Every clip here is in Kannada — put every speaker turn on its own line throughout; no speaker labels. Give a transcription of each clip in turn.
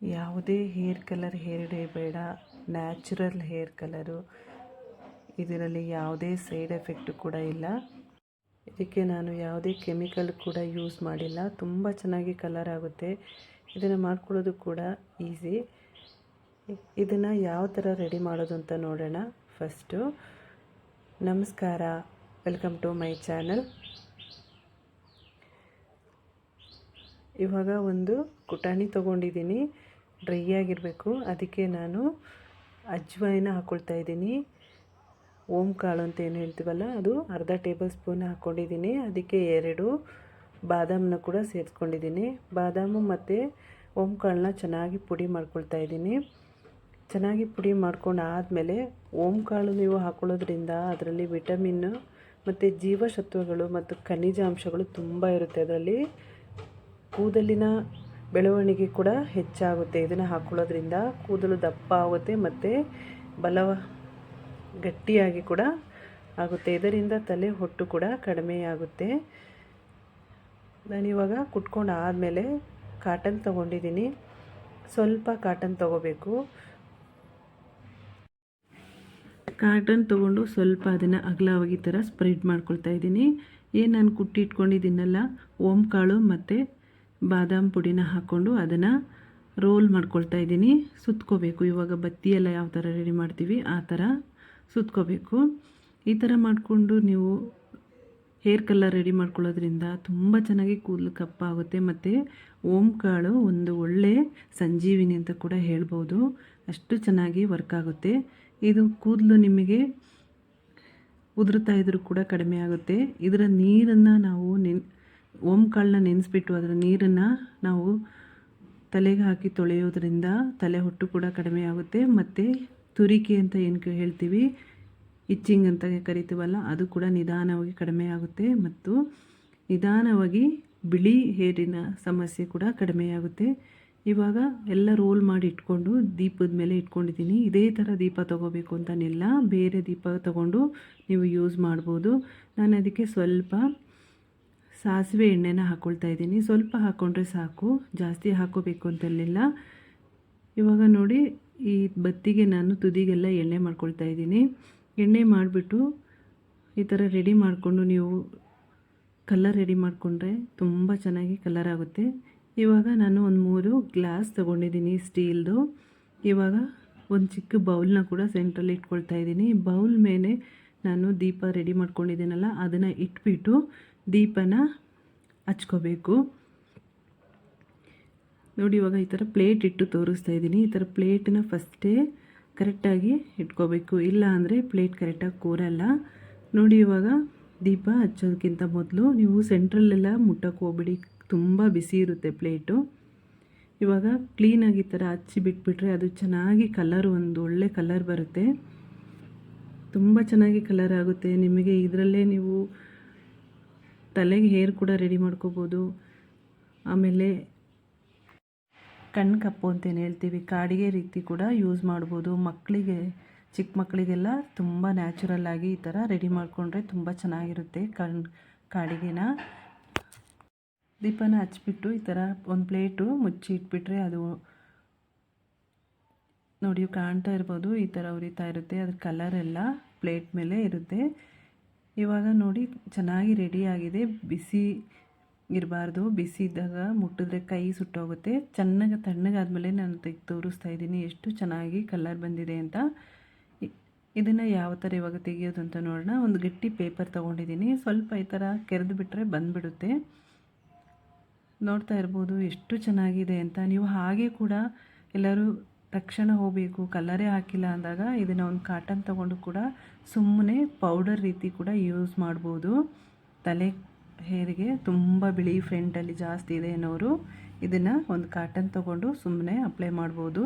ಯಾವುದೇ ಹೇರ್ ಕಲರ್, ಹೇರ್ ಡೇ ಬೇಡ. Natural hair colour. ಇದರಲ್ಲಿ ಯಾವುದೇ ಸೈಡ್ ಎಫೆಕ್ಟು ಕೂಡ ಇಲ್ಲ. ಇದಕ್ಕೆ ನಾನು ಯಾವುದೇ ಕೆಮಿಕಲ್ ಕೂಡ ಯೂಸ್ ಮಾಡಿಲ್ಲ. ತುಂಬ ಚೆನ್ನಾಗಿ ಕಲರ್ ಆಗುತ್ತೆ. ಇದನ್ನು ಮಾಡ್ಕೊಳ್ಳೋದು ಕೂಡ ಈಸಿ. ಇದನ್ನು ಯಾವ ಥರ ರೆಡಿ ಮಾಡೋದು ಅಂತ ನೋಡೋಣ. ಫಸ್ಟು ನಮಸ್ಕಾರ. Welcome to my channel. ಇವಾಗ ಒಂದು ಕುಟಾಣಿ ತೊಗೊಂಡಿದ್ದೀನಿ. ಡ್ರೈ ಆಗಿರಬೇಕು ಅದಕ್ಕೆ ನಾನು ಅಜ್ವಾಯಿನ ಹಾಕ್ಕೊಳ್ತಾ ಇದ್ದೀನಿ. ಓಂ ಕಾಳು ಅಂತ ಏನು ಹೇಳ್ತೀವಲ್ಲ, ಅದು ಅರ್ಧ ಟೇಬಲ್ ಸ್ಪೂನ್ ಹಾಕ್ಕೊಂಡಿದ್ದೀನಿ ಅದಕ್ಕೆ ಎರಡು ಬಾದಾಮನ್ನ ಕೂಡ ಸೇರಿಸ್ಕೊಂಡಿದ್ದೀನಿ. ಬಾದಾಮು ಮತ್ತು ಓಂ ಕಾಳನ್ನ ಚೆನ್ನಾಗಿ ಪುಡಿ ಮಾಡ್ಕೊಳ್ತಾ ಇದ್ದೀನಿ. ಚೆನ್ನಾಗಿ ಪುಡಿ ಮಾಡ್ಕೊಂಡು ಆದಮೇಲೆ ಓಂ ಕಾಳು ನೀವು ಹಾಕ್ಕೊಳ್ಳೋದ್ರಿಂದ ಅದರಲ್ಲಿ ವಿಟಮಿನ್ನು ಮತ್ತು ಜೀವಸತ್ವಗಳು ಮತ್ತು ಖನಿಜಾಂಶಗಳು ತುಂಬ ಇರುತ್ತೆ. ಅದರಲ್ಲಿ ಕೂದಲಿನ ಬೆಳವಣಿಗೆ ಕೂಡ ಹೆಚ್ಚಾಗುತ್ತೆ. ಇದನ್ನು ಹಾಕ್ಕೊಳ್ಳೋದ್ರಿಂದ ಕೂದಲು ದಪ್ಪ ಆಗುತ್ತೆ ಮತ್ತು ಬಲ ಗಟ್ಟಿಯಾಗಿ ಕೂಡ ಆಗುತ್ತೆ. ಇದರಿಂದ ತಲೆ ಹೊಟ್ಟು ಕೂಡ ಕಡಿಮೆಯಾಗುತ್ತೆ ನಾನಿವಾಗ ಕುಟ್ಕೊಂಡು ಆದಮೇಲೆ ಕಾಟನ್ ತೊಗೊಂಡಿದ್ದೀನಿ ಸ್ವಲ್ಪ ಕಾಟನ್ ತೊಗೋಬೇಕು. ಕಾಟನ್ ತೊಗೊಂಡು ಸ್ವಲ್ಪ ಅದನ್ನು ಅಗಲವಾಗಿ ಥರ ಸ್ಪ್ರೆಡ್ ಮಾಡ್ಕೊಳ್ತಾ ಇದ್ದೀನಿ ಏನು ನಾನು ಕುಟ್ಟಿ ಇಟ್ಕೊಂಡಿದ್ದೀನಲ್ಲ ಕಾಳು ಮತ್ತು ಬಾದಾಮ್ ಪುಡಿನ ಹಾಕ್ಕೊಂಡು ಅದನ್ನು ರೋಲ್ ಮಾಡ್ಕೊಳ್ತಾ ಇದ್ದೀನಿ. ಸುತ್ಕೋಬೇಕು. ಇವಾಗ ಬತ್ತಿ ಎಲ್ಲ ಯಾವ ಥರ ರೆಡಿ ಮಾಡ್ತೀವಿ, ಆ ಥರ ಸುತ್ಕೋಬೇಕು. ಈ ಥರ ಮಾಡಿಕೊಂಡು ನೀವು ಹೇರ್ ಕಲರ್ ರೆಡಿ ಮಾಡ್ಕೊಳ್ಳೋದ್ರಿಂದ ತುಂಬ ಚೆನ್ನಾಗಿ ಕೂದಲು ಕಪ್ಪಾಗುತ್ತೆ ಮತ್ತು ಓಂ ಕಾಳು ಒಂದು ಒಳ್ಳೆ ಸಂಜೀವಿನಿ ಅಂತ ಕೂಡ ಹೇಳ್ಬೋದು. ಅಷ್ಟು ಚೆನ್ನಾಗಿ ವರ್ಕ್ ಆಗುತ್ತೆ. ಇದು ಕೂದಲು ನಿಮಗೆ ಉದುರುತ್ತಾ ಇದ್ರೂ ಕೂಡ ಕಡಿಮೆ ಆಗುತ್ತೆ. ಇದರ ನೀರನ್ನು ನಾವು ನೆನ್ ಓಂ ಕಾಳನ್ನ ನೆನೆಸ್ಬಿಟ್ಟು ಅದರ ನೀರನ್ನು ನಾವು ತಲೆಗೆ ಹಾಕಿ ತೊಳೆಯೋದ್ರಿಂದ ತಲೆ ಹೊಟ್ಟು ಕೂಡ ಕಡಿಮೆ ಆಗುತ್ತೆ. ಮತ್ತು ತುರಿಕೆ ಅಂತ ಏನು ಹೇಳ್ತೀವಿ? ಇಚ್ಚಿಂಗ್ ಅಂತ ಕರಿತೀವಲ್ಲ, ಅದು ಕೂಡ ನಿಧಾನವಾಗಿ ಕಡಿಮೆ ಆಗುತ್ತೆ. ಮತ್ತು ನಿಧಾನವಾಗಿ ಬಿಳಿ ಹೇರಿನ ಸಮಸ್ಯೆ ಕೂಡ ಕಡಿಮೆಯಾಗುತ್ತೆ ಇವಾಗ ಎಲ್ಲ ರೋಲ್ ಮಾಡಿ ಇಟ್ಕೊಂಡು ದೀಪದ ಮೇಲೆ ಇಟ್ಕೊಂಡಿದ್ದೀನಿ. ಇದೇ ಥರ ದೀಪ ತೊಗೋಬೇಕು ಅಂತನಿಲ್ಲ ಬೇರೆ ದೀಪ ತಗೊಂಡು ನೀವು ಯೂಸ್ ಮಾಡ್ಬೋದು. ನಾನು ಅದಕ್ಕೆ ಸ್ವಲ್ಪ ಸಾಸಿವೆ ಎಣ್ಣೆನ ಹಾಕ್ಕೊಳ್ತಾ ಇದ್ದೀನಿ. ಸ್ವಲ್ಪ ಹಾಕ್ಕೊಂಡ್ರೆ ಸಾಕು. ಜಾಸ್ತಿ ಹಾಕೋಬೇಕು ಅಂತಲಿಲ್ಲ ಇವಾಗ ನೋಡಿ, ಈ ಬತ್ತಿಗೆ ನಾನು ತುದಿಗೆಲ್ಲ ಎಣ್ಣೆ ಮಾಡ್ಕೊಳ್ತಾ ಇದ್ದೀನಿ. ಎಣ್ಣೆ ಮಾಡಿಬಿಟ್ಟು ಈ ಥರ ರೆಡಿ ಮಾಡಿಕೊಂಡು ನೀವು ಕಲರ್ ರೆಡಿ ಮಾಡಿಕೊಂಡ್ರೆ ತುಂಬ ಚೆನ್ನಾಗಿ ಕಲರ್ ಆಗುತ್ತೆ. ಇವಾಗ ನಾನು ಒಂದು ಮೂರು ಗ್ಲಾಸ್ ತೊಗೊಂಡಿದ್ದೀನಿ ಸ್ಟೀಲ್ದು. ಇವಾಗ ಒಂದು ಚಿಕ್ಕ ಬೌಲ್ನ ಕೂಡ ಸೆಂಟ್ರಲ್ಲಿ ಇಟ್ಕೊಳ್ತಾ ಇದ್ದೀನಿ. ಬೌಲ್ ಮೇಲೆ ನಾನು ದೀಪ ರೆಡಿ ಮಾಡ್ಕೊಂಡಿದ್ದೀನಲ್ಲ, ಅದನ್ನು ಇಟ್ಬಿಟ್ಟು ದೀಪನ ಹಚ್ಕೋಬೇಕು. ನೋಡಿ, ಇವಾಗ ಈ ಥರ ಪ್ಲೇಟ್ ಇಟ್ಟು ತೋರಿಸ್ತಾ ಇದ್ದೀನಿ. ಈ ಥರ ಪ್ಲೇಟನ್ನ ಫಸ್ಟೇ ಕರೆಕ್ಟಾಗಿ ಇಟ್ಕೋಬೇಕು. ಇಲ್ಲ ಅಂದರೆ ಪ್ಲೇಟ್ ಕರೆಕ್ಟಾಗಿ ಕೂರಲ್ಲ. ನೋಡಿ, ಇವಾಗ ದೀಪ ಹಚ್ಚೋದಕ್ಕಿಂತ ಮೊದಲು ನೀವು ಸೆಂಟ್ರಲ್ಲೆಲ್ಲ ಮುಟ್ಟಕ್ಕೆ ಹೋಗ್ಬಿಡಿ. ತುಂಬ ಬಿಸಿ ಇರುತ್ತೆ ಪ್ಲೇಟು ಇವಾಗ ಕ್ಲೀನಾಗಿ ಈ ಥರ ಹಚ್ಚಿ ಬಿಟ್ಬಿಟ್ರೆ ಅದು ಚೆನ್ನಾಗಿ ಕಲರ್ ಒಂದು ಒಳ್ಳೆ ಕಲರ್ ಬರುತ್ತೆ. ತುಂಬ ಚೆನ್ನಾಗಿ ಕಲರ್ ಆಗುತ್ತೆ. ನಿಮಗೆ ಇದರಲ್ಲೇ ನೀವು ತಲೆಗೆ ಹೇರ್ ಕೂಡ ರೆಡಿ ಮಾಡ್ಕೋಬೋದು. ಆಮೇಲೆ ಕಣ್ಣು ಕಪ್ಪು ಅಂತೇನು ಹೇಳ್ತೀವಿ, ಕಾಡಿಗೆ ರೀತಿ ಕೂಡ ಯೂಸ್ ಮಾಡ್ಬೋದು. ಮಕ್ಕಳಿಗೆ ಚಿಕ್ಕ ಮಕ್ಕಳಿಗೆಲ್ಲ ತುಂಬ ನ್ಯಾಚುರಲ್ ಆಗಿ ಈ ಥರ ರೆಡಿ ಮಾಡಿಕೊಂಡ್ರೆ ತುಂಬ ಚೆನ್ನಾಗಿರುತ್ತೆ ಕಣ್, ಕಾಡಿಗೆನ. ದೀಪನ ಹಚ್ಬಿಟ್ಟು ಈ ಥರ ಒಂದು ಪ್ಲೇಟು ಮುಚ್ಚಿ ಇಟ್ಬಿಟ್ರೆ ಅದು ನೋಡಿ ಕಾಣ್ತಾ ಇರ್ಬೋದು. ಈ ಥರ ಉರಿತಾ ಇರುತ್ತೆ. ಅದ್ರ ಕಲರ್ ಎಲ್ಲ ಪ್ಲೇಟ್ ಮೇಲೆ ಇರುತ್ತೆ. ಇವಾಗ ನೋಡಿ, ಚೆನ್ನಾಗಿ ರೆಡಿಯಾಗಿದೆ ಬಿಸಿ ಇರಬಾರ್ದು. ಬಿಸಿ ಇದ್ದಾಗ ಮುಟ್ಟಿದ್ರೆ ಕೈ ಸುಟ್ಟೋಗುತ್ತೆ. ಚೆನ್ನಾಗಿ ತಣ್ಣಗಾದ್ಮೇಲೆ ನಾನು ತೆಗೆದು ತೋರಿಸ್ತಾ ಇದ್ದೀನಿ. ಎಷ್ಟು ಚೆನ್ನಾಗಿ ಕಲರ್ ಬಂದಿದೆ ಅಂತ. ಇದನ್ನು ಯಾವ ಥರ ಇವಾಗ ತೆಗೆಯೋದು ಅಂತ ನೋಡೋಣ. ಒಂದು ಗಟ್ಟಿ ಪೇಪರ್ ತೊಗೊಂಡಿದ್ದೀನಿ. ಸ್ವಲ್ಪ ಈ ಥರ ಕೆರೆದು ಬಿಟ್ಟರೆ ಬಂದುಬಿಡುತ್ತೆ. ನೋಡ್ತಾ ಇರ್ಬೋದು, ಎಷ್ಟು ಚೆನ್ನಾಗಿದೆ ಅಂತ. ನೀವು ಹಾಗೆ ಕೂಡ ಎಲ್ಲರೂ ತಕ್ಷಣ ಹೋಗಬೇಕು ಕಲರೇ ಹಾಕಿಲ್ಲ ಅಂದಾಗ ಇದನ್ನು ಒಂದು ಕಾಟನ್ ತೊಗೊಂಡು ಕೂಡ ಸುಮ್ಮನೆ ಪೌಡರ್ ರೀತಿ ಕೂಡ ಯೂಸ್ ಮಾಡ್ಬೋದು. ತಲೆ, ಹೇರಿಗೆ ತುಂಬ ಬಿಳಿ ಫ್ರೆಂಟಲ್ಲಿ ಜಾಸ್ತಿ ಇದೆ ಅನ್ನೋರು ಇದನ್ನು ಒಂದು ಕಾಟನ್ ತೊಗೊಂಡು ಸುಮ್ಮನೆ ಅಪ್ಲೈ ಮಾಡ್ಬೋದು.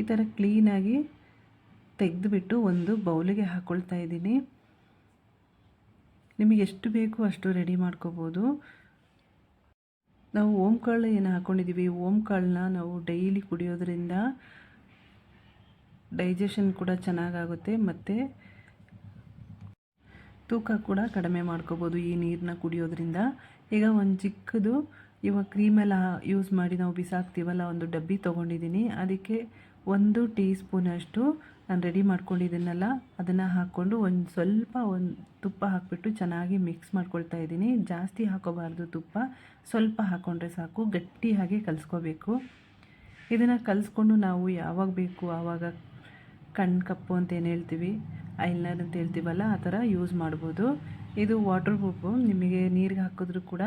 ಈ ಥರ ಕ್ಲೀನಾಗಿ ತೆಗೆದುಬಿಟ್ಟು ಒಂದು ಬೌಲಿಗೆ ಹಾಕ್ಕೊಳ್ತಾ ಇದ್ದೀನಿ. ನಿಮಗೆ ಎಷ್ಟು ಬೇಕು ಅಷ್ಟು ರೆಡಿ ಮಾಡ್ಕೋಬೋದು. ನಾವು ಓಂ ಕಾಳು ಏನು ಹಾಕ್ಕೊಂಡಿದ್ದೀವಿ ಓಂ ಕಾಳನ್ನ ನಾವು ಡೈಲಿ ಕುಡಿಯೋದ್ರಿಂದ ಡೈಜೆಷನ್ ಕೂಡ ಚೆನ್ನಾಗಾಗುತ್ತೆ ಮತ್ತು ತೂಕ ಕೂಡ ಕಡಿಮೆ ಮಾಡ್ಕೋಬೋದು ಈ ನೀರನ್ನ ಕುಡಿಯೋದ್ರಿಂದ. ಈಗ ಒಂದು ಚಿಕ್ಕದು ಇವಾಗ ಕ್ರೀಮೆಲ್ಲ ಯೂಸ್ ಮಾಡಿ ನಾವು ಬಿಸಾಕ್ತೀವಲ್ಲ, ಒಂದು ಡಬ್ಬಿ ತೊಗೊಂಡಿದ್ದೀನಿ. ಅದಕ್ಕೆ ಒಂದು ಟೀ ಸ್ಪೂನಷ್ಟು ನಾನು ರೆಡಿ ಮಾಡ್ಕೊಂಡಿದ್ದೀನಲ್ಲ, ಅದನ್ನು ಹಾಕ್ಕೊಂಡು ಒಂದು ಸ್ವಲ್ಪ ಒಂದು ತುಪ್ಪ ಹಾಕಿಬಿಟ್ಟು ಚೆನ್ನಾಗಿ ಮಿಕ್ಸ್ ಮಾಡ್ಕೊಳ್ತಾ ಇದ್ದೀನಿ. ಜಾಸ್ತಿ ಹಾಕೋಬಾರ್ದು ತುಪ್ಪ, ಸ್ವಲ್ಪ ಹಾಕ್ಕೊಂಡ್ರೆ ಸಾಕು ಗಟ್ಟಿಯಾಗಿ ಕಲಿಸ್ಕೋಬೇಕು. ಇದನ್ನು ಕಲಿಸ್ಕೊಂಡು ನಾವು ಯಾವಾಗ ಬೇಕು ಆವಾಗ ಕಣ್ಣು ಕಪ್ಪು ಅಂತ ಏನು ಹೇಳ್ತೀವಿ? ಐಲೈನರ್ ಅಂತ ಹೇಳ್ತೀವಲ್ಲ, ಆ ಥರ ಯೂಸ್ ಮಾಡ್ಬೋದು. ಇದು ವಾಟರ್ ಪ್ರೂಫು ನಿಮಗೆ ನೀರಿಗೆ ಹಾಕಿದ್ರೂ ಕೂಡ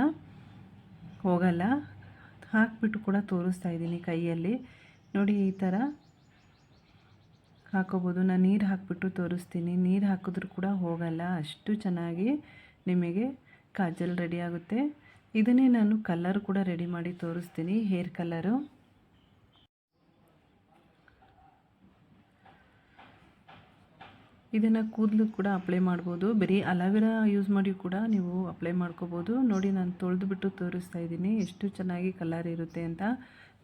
ಹೋಗಲ್ಲ. ಹಾಕಿಬಿಟ್ಟು ಕೂಡ ತೋರಿಸ್ತಾ ಇದ್ದೀನಿ ಕೈಯಲ್ಲಿ. ನೋಡಿ ಈ ಥರ ಹಾಕೋಬೋದು. ನಾನು ನೀರು ಹಾಕಿಬಿಟ್ಟು ತೋರಿಸ್ತೀನಿ. ನೀರು ಹಾಕಿದ್ರೂ ಕೂಡ ಹೋಗಲ್ಲ. ಅಷ್ಟು ಚೆನ್ನಾಗಿ ನಿಮಗೆ ಕಾಜಲ್ ರೆಡಿ ಆಗುತ್ತೆ. ಇದನ್ನೇ ನಾನು ಕಲರ್ ಕೂಡ ರೆಡಿ ಮಾಡಿ ತೋರಿಸ್ತೀನಿ. ಹೇರ್ ಕಲ್ಲರು ಇದನ್ನು ಕೂದಲು ಕೂಡ ಅಪ್ಲೈ ಮಾಡ್ಬೋದು. ಬರೀ ಅಲಾವೆರಾ ಯೂಸ್ ಮಾಡಿ ಕೂಡ ನೀವು ಅಪ್ಲೈ ಮಾಡ್ಕೋಬೋದು. ನೋಡಿ, ನಾನು ತೊಳೆದುಬಿಟ್ಟು ತೋರಿಸ್ತಾ ಇದ್ದೀನಿ. ಎಷ್ಟು ಚೆನ್ನಾಗಿ ಕಲರ್ ಇರುತ್ತೆ ಅಂತ.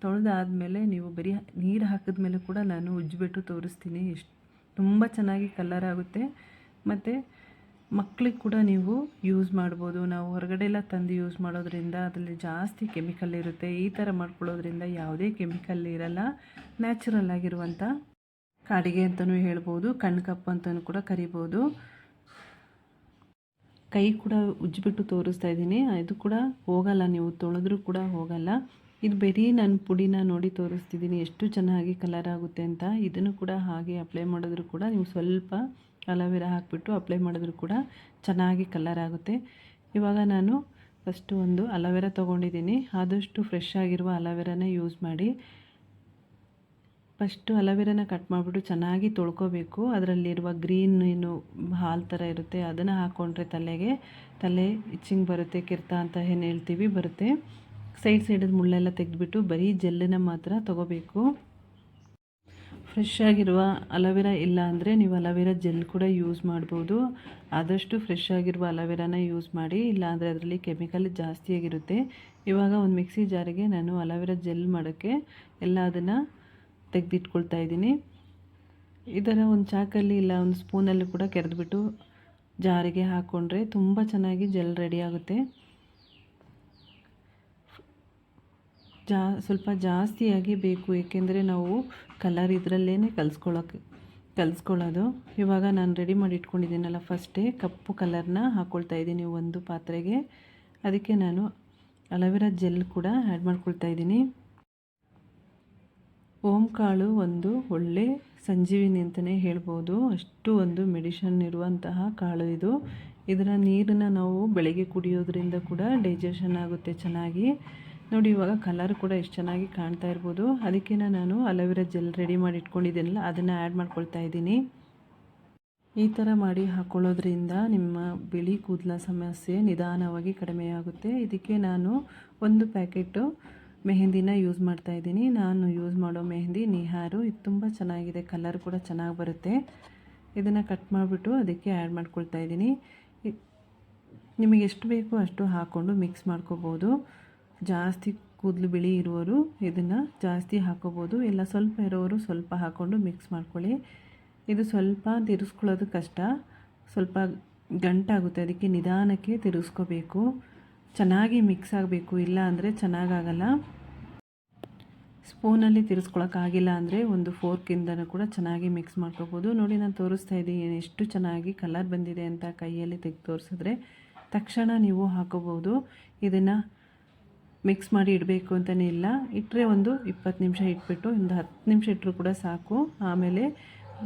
ತೊಳೆದಾದ್ಮೇಲೆ ನೀವು ಬರೀ ನೀರು ಹಾಕಿದ ಮೇಲೆ ಕೂಡ ನಾನು ಉಜ್ಜಿಬಿಟ್ಟು ತೋರಿಸ್ತೀನಿ. ಎಷ್ಟು ತುಂಬ ಚೆನ್ನಾಗಿ ಕಲರ್ ಆಗುತ್ತೆ. ಮತ್ತು ಮಕ್ಕಳಿಗೆ ಕೂಡ ನೀವು ಯೂಸ್ ಮಾಡ್ಬೋದು. ನಾವು ಹೊರಗಡೆ ಎಲ್ಲ ತಂದು ಯೂಸ್ ಮಾಡೋದ್ರಿಂದ ಅದರಲ್ಲಿ ಜಾಸ್ತಿ ಕೆಮಿಕಲ್ ಇರುತ್ತೆ. ಈ ಥರ ಮಾಡ್ಕೊಳ್ಳೋದ್ರಿಂದ ಯಾವುದೇ ಕೆಮಿಕಲ್ ಇರಲ್ಲ. ನ್ಯಾಚುರಲ್ ಆಗಿರುವಂಥ ಕಾಡಿಗೆ ಅಂತಲೂ ಹೇಳ್ಬೋದು ಕಣ್ಕಪ್ಪು ಅಂತಲೂ ಕೂಡ ಕರಿಬೋದು. ಕೈ ಕೂಡ ಉಜ್ಜಿಬಿಟ್ಟು ತೋರಿಸ್ತಾ ಇದ್ದೀನಿ. ಇದು ಕೂಡ ಹೋಗಲ್ಲ, ನೀವು ತೊಳೆದ್ರೂ ಕೂಡ ಹೋಗಲ್ಲ. ಇದು ಬರೀ ನಾನು ಪುಡಿನ ನೋಡಿ ತೋರಿಸ್ತಿದ್ದೀನಿ ಎಷ್ಟು ಚೆನ್ನಾಗಿ ಕಲರ್ ಆಗುತ್ತೆ ಅಂತ. ಇದನ್ನು ಕೂಡ ಹಾಗೆ ಅಪ್ಲೈ ಮಾಡಿದ್ರು ಕೂಡ ನೀವು ಸ್ವಲ್ಪ ಅಲೋವೆರಾ ಹಾಕಿಬಿಟ್ಟು ಅಪ್ಲೈ ಮಾಡಿದ್ರು ಕೂಡ ಚೆನ್ನಾಗಿ ಕಲರ್ ಆಗುತ್ತೆ. ಇವಾಗ ನಾನು ಫಸ್ಟು ಒಂದು ಅಲೋವೆರಾ ತೊಗೊಂಡಿದ್ದೀನಿ ಆದಷ್ಟು ಫ್ರೆಶ್ ಆಗಿರುವ ಅಲೋವೆರಾನೇ ಯೂಸ್ ಮಾಡಿ. ಫಸ್ಟು ಅಲೋವೆರಾನ ಕಟ್ ಮಾಡಿಬಿಟ್ಟು ಚೆನ್ನಾಗಿ ತೊಳ್ಕೊಬೇಕು. ಅದರಲ್ಲಿರುವ ಗ್ರೀನ್ ಏನು ಹಾಲ್ ಥರ ಇರುತ್ತೆ, ಅದನ್ನು ಹಾಕ್ಕೊಂಡ್ರೆ ತಲೆಗೆ, ತಲೆ ಇಚ್ಚಿಂಗ್ ಬರುತ್ತೆ, ಕಿರ್ತ ಅಂತ ಏನು ಹೇಳ್ತೀವಿ, ಬರುತ್ತೆ. ಸೈಡ್ ಸೈಡದ ಮುಳ್ಳೆಲ್ಲ ತೆಗೆದುಬಿಟ್ಟು ಬರೀ ಜೆಲ್ಲನ್ನು ಮಾತ್ರ ತೊಗೋಬೇಕು. ಫ್ರೆಶ್ ಆಗಿರುವ ಅಲೋವೆರಾ ಇಲ್ಲ ಅಂದರೆ ನೀವು ಅಲೋವೆರಾ ಜೆಲ್ ಕೂಡ ಯೂಸ್ ಮಾಡ್ಬೋದು. ಆದಷ್ಟು ಫ್ರೆಶ್ ಆಗಿರುವ ಅಲೋವೆರಾನ ಯೂಸ್ ಮಾಡಿ, ಇಲ್ಲ ಅಂದರೆ ಅದರಲ್ಲಿ ಕೆಮಿಕಲ್ ಜಾಸ್ತಿಯಾಗಿರುತ್ತೆ ಇವಾಗ ಒಂದು ಮಿಕ್ಸಿ ಜಾರಿಗೆ ನಾನು ಅಲೋವೆರಾ ಜೆಲ್ ಮಾಡೋಕ್ಕೆ ಎಲ್ಲ ಅದನ್ನು ತೆಗೆದಿಟ್ಕೊಳ್ತಾ ಇದ್ದೀನಿ. ಇದರ ಒಂದು ಚಾಕಲ್ಲಿ ಇಲ್ಲ, ಒಂದು ಸ್ಪೂನಲ್ಲಿ ಕೂಡ ಕೆರೆದ್ಬಿಟ್ಟು ಜಾರಿಗೆ ಹಾಕ್ಕೊಂಡ್ರೆ ತುಂಬ ಚೆನ್ನಾಗಿ ಜೆಲ್ ರೆಡಿ ಆಗುತ್ತೆ. ಜಾ, ಸ್ವಲ್ಪ ಜಾಸ್ತಿಯಾಗಿ ಬೇಕು, ಏಕೆಂದರೆ ನಾವು ಕಲರ್ ಇದರಲ್ಲೇ ಕಲಿಸ್ಕೊಳ್ಳೋಕೆ ಕಲಿಸ್ಕೊಳ್ಳೋದು ಇವಾಗ ನಾನು ರೆಡಿ ಮಾಡಿ ಇಟ್ಕೊಂಡಿದ್ದೀನಲ್ಲ ಫಸ್ಟೇ ಕಪ್ಪು ಕಲರ್ನ ಹಾಕ್ಕೊಳ್ತಾ ಇದ್ದೀನಿ ಒಂದು ಪಾತ್ರೆಗೆ. ಅದಕ್ಕೆ ನಾನು ಅಲವೆರಾ ಜೆಲ್ ಕೂಡ ಆ್ಯಡ್ ಮಾಡ್ಕೊಳ್ತಾ ಇದ್ದೀನಿ. ಓಂ ಕಾಳು ಒಂದು ಒಳ್ಳೆ ಸಂಜೀವಿನಿ ಅಂತಲೇ ಹೇಳ್ಬೋದು. ಅಷ್ಟು ಒಂದು ಮೆಡಿಷನ್ ಇರುವಂತಹ ಕಾಳು ಇದು. ಇದರ ನೀರನ್ನು ನಾವು ಬೆಳಗ್ಗೆ ಕುಡಿಯೋದ್ರಿಂದ ಕೂಡ ಡೈಜೆಷನ್ ಆಗುತ್ತೆ ಚೆನ್ನಾಗಿ. ನೋಡಿ, ಇವಾಗ ಕಲರ್ ಕೂಡ ಎಷ್ಟು ಚೆನ್ನಾಗಿ ಕಾಣ್ತಾ ಇರ್ಬೋದು. ಅದಕ್ಕೆ ನಾನು ಅಲೋವೆರಾ ಜೆಲ್ ರೆಡಿ ಮಾಡಿ ಇಟ್ಕೊಂಡಿದ್ದೀನಲ್ಲ ಅದನ್ನು ಆ್ಯಡ್ ಮಾಡ್ಕೊಳ್ತಾ ಇದ್ದೀನಿ. ಈ ಥರ ಮಾಡಿ ಹಾಕ್ಕೊಳ್ಳೋದ್ರಿಂದ ನಿಮ್ಮ ಬಿಳಿ ಕೂದಲ ಸಮಸ್ಯೆ ನಿಧಾನವಾಗಿ ಕಡಿಮೆಯಾಗುತ್ತೆ. ಇದಕ್ಕೆ ನಾನು ಒಂದು ಪ್ಯಾಕೆಟು ಮೆಹಂದಿನ ಯೂಸ್ ಮಾಡ್ತಾ ಇದ್ದೀನಿ. ನಾನು ಯೂಸ್ ಮಾಡೋ ಮೆಹಂದಿ ನಿಹಾರು, ಇದು ತುಂಬ ಚೆನ್ನಾಗಿದೆ. ಕಲರ್ ಕೂಡ ಚೆನ್ನಾಗಿ ಬರುತ್ತೆ. ಇದನ್ನು ಕಟ್ ಮಾಡಿಬಿಟ್ಟು ಅದಕ್ಕೆ ಆ್ಯಡ್ ಮಾಡ್ಕೊಳ್ತಾ ಇದ್ದೀನಿ. ನಿಮಗೆ ಎಷ್ಟು ಬೇಕು ಅಷ್ಟು ಹಾಕ್ಕೊಂಡು ಮಿಕ್ಸ್ ಮಾಡ್ಕೋಬೋದು. ಜಾಸ್ತಿ ಕೂದಲು ಬಿಳಿ ಇರುವವರು ಇದನ್ನು ಜಾಸ್ತಿ ಹಾಕೋಬೋದು. ಇಲ್ಲ, ಸ್ವಲ್ಪ ಇರೋರು ಸ್ವಲ್ಪ ಹಾಕ್ಕೊಂಡು ಮಿಕ್ಸ್ ಮಾಡ್ಕೊಳ್ಳಿ. ಇದು ಸ್ವಲ್ಪ ತಿರುಸ್ಕೊಳ್ಳೋದು ಕಷ್ಟ. ಸ್ವಲ್ಪ ಗಂಟಾಗುತ್ತೆ ಅದಕ್ಕೆ ನಿಧಾನಕ್ಕೆ ತಿರುಗಿಸ್ಕೋಬೇಕು ಚೆನ್ನಾಗಿ ಮಿಕ್ಸ್ ಆಗಬೇಕು. ಇಲ್ಲ ಅಂದರೆ ಚೆನ್ನಾಗಾಗಲ್ಲ. ಸ್ಪೂನಲ್ಲಿ ತಿರ್ಸ್ಕೊಳಕ್ಕಾಗಿಲ್ಲ ಅಂದರೆ ಒಂದು ಫೋರ್ಕಿಂದನೂ ಕೂಡ ಚೆನ್ನಾಗಿ ಮಿಕ್ಸ್ ಮಾಡ್ಕೋಬೋದು. ನೋಡಿ, ನಾನು ತೋರಿಸ್ತಾ ಇದ್ದೀನಿ ಎಷ್ಟು ಚೆನ್ನಾಗಿ ಕಲರ್ ಬಂದಿದೆ ಅಂತ ಕೈಯಲ್ಲಿ ತೆಗೆದು ತೋರಿಸಿದ್ರೆ. ತಕ್ಷಣ ನೀವು ಹಾಕೋಬೋದು. ಇದನ್ನು ಮಿಕ್ಸ್ ಮಾಡಿ ಇಡಬೇಕು ಅಂತಲೇ ಇಲ್ಲ. ಇಟ್ಟರೆ ಒಂದು ಇಪ್ಪತ್ತು ನಿಮಿಷ ಇಟ್ಬಿಟ್ಟು ಒಂದು ಹತ್ತು ನಿಮಿಷ ಇಟ್ಟರು ಕೂಡ ಸಾಕು. ಆಮೇಲೆ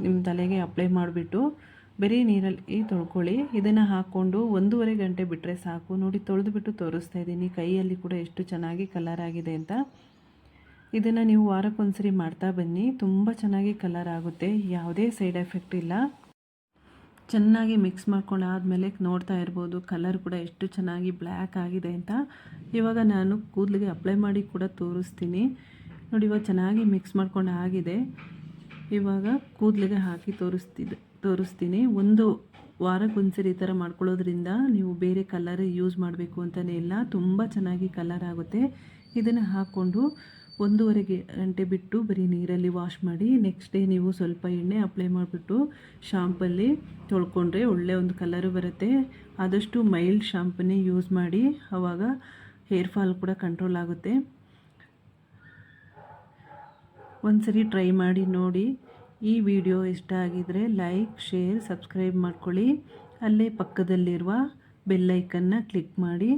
ನಿಮ್ಮ ತಲೆಗೆ ಅಪ್ಲೈ ಮಾಡಿಬಿಟ್ಟು ಬರೀ ನೀರಲ್ಲಿ ತೊಳ್ಕೊಳ್ಳಿ. ಇದನ್ನು ಹಾಕ್ಕೊಂಡು ಒಂದೂವರೆ ಗಂಟೆ ಬಿಟ್ಟರೆ ಸಾಕು. ನೋಡಿ, ತೊಳೆದುಬಿಟ್ಟು ತೋರಿಸ್ತಾ ಇದ್ದೀನಿ. ಕೈಯಲ್ಲಿ ಕೂಡ ಎಷ್ಟು ಚೆನ್ನಾಗಿ ಕಲರ್ ಆಗಿದೆ ಅಂತ. ಇದನ್ನು ನೀವು ವಾರಕ್ಕೊಂದ್ಸರಿ ಮಾಡ್ತಾ ಬನ್ನಿ. ತುಂಬ ಚೆನ್ನಾಗಿ ಕಲರ್ ಆಗುತ್ತೆ. ಯಾವುದೇ ಸೈಡ್ ಎಫೆಕ್ಟ್ ಇಲ್ಲ. ಚೆನ್ನಾಗಿ ಮಿಕ್ಸ್ ಮಾಡ್ಕೊಂಡು ಆದಮೇಲೆ ನೋಡ್ತಾ ಇರ್ಬೋದು ಕಲರ್ ಕೂಡ ಎಷ್ಟು ಚೆನ್ನಾಗಿ ಬ್ಲ್ಯಾಕ್ ಆಗಿದೆ ಅಂತ. ಇವಾಗ ನಾನು ಕೂದಲಿಗೆ ಅಪ್ಲೈ ಮಾಡಿ ಕೂಡ ತೋರಿಸ್ತೀನಿ. ನೋಡಿ, ಇವಾಗ ಚೆನ್ನಾಗಿ ಮಿಕ್ಸ್ ಮಾಡ್ಕೊಂಡು ಆಗಿದೆ. ಇವಾಗ ಕೂದಲಿಗೆ ಹಾಕಿ ತೋರಿಸ್ತಿದ್ದೆ ತೋರಿಸ್ತೀನಿ. ಒಂದು ವಾರಕ್ಕೊಂದ್ಸರಿ ಈ ಥರ ಮಾಡ್ಕೊಳ್ಳೋದ್ರಿಂದ ನೀವು ಬೇರೆ ಕಲರ್ ಯೂಸ್ ಮಾಡಬೇಕು ಅಂತಲೇ ಇಲ್ಲ. ತುಂಬ ಚೆನ್ನಾಗಿ ಕಲರ್ ಆಗುತ್ತೆ. ಇದನ್ನು ಹಾಕ್ಕೊಂಡು ಒಂದೂವರೆಗೆ ಗಂಟೆ ಬಿಟ್ಟು ಬರೀ ನೀರಲ್ಲಿ ವಾಶ್ ಮಾಡಿ ನೆಕ್ಸ್ಟ್ ಡೇ ನೀವು ಸ್ವಲ್ಪ ಎಣ್ಣೆ ಅಪ್ಲೈ ಮಾಡಿಬಿಟ್ಟು ಶಾಂಪಲ್ಲಿ ತೊಳ್ಕೊಂಡ್ರೆ ಒಳ್ಳೆ ಒಂದು ಕಲರು ಬರುತ್ತೆ. ಆದಷ್ಟು ಮೈಲ್ಡ್ ಶಾಂಪನ್ನೇ ಯೂಸ್ ಮಾಡಿ ಆವಾಗ ಹೇರ್ ಫಾಲ್ ಕೂಡ ಕಂಟ್ರೋಲ್ ಆಗುತ್ತೆ. ಒಂದ್ಸರಿ ಟ್ರೈ ಮಾಡಿ ನೋಡಿ. ಈ ವಿಡಿಯೋ ಇಷ್ಟ ಆಗಿದರೆ ಲೈಕ್ ಶೇರ್ ಸಬ್ಸ್ಕ್ರೈಬ್ ಮಾಡ್ಕೊಳ್ಳಿ. ಅಲ್ಲೇ ಪಕ್ಕದಲ್ಲಿರುವ ಬೆಲ್ಲೈಕನ್ನ ಕ್ಲಿಕ್ ಮಾಡಿ.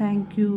Thank you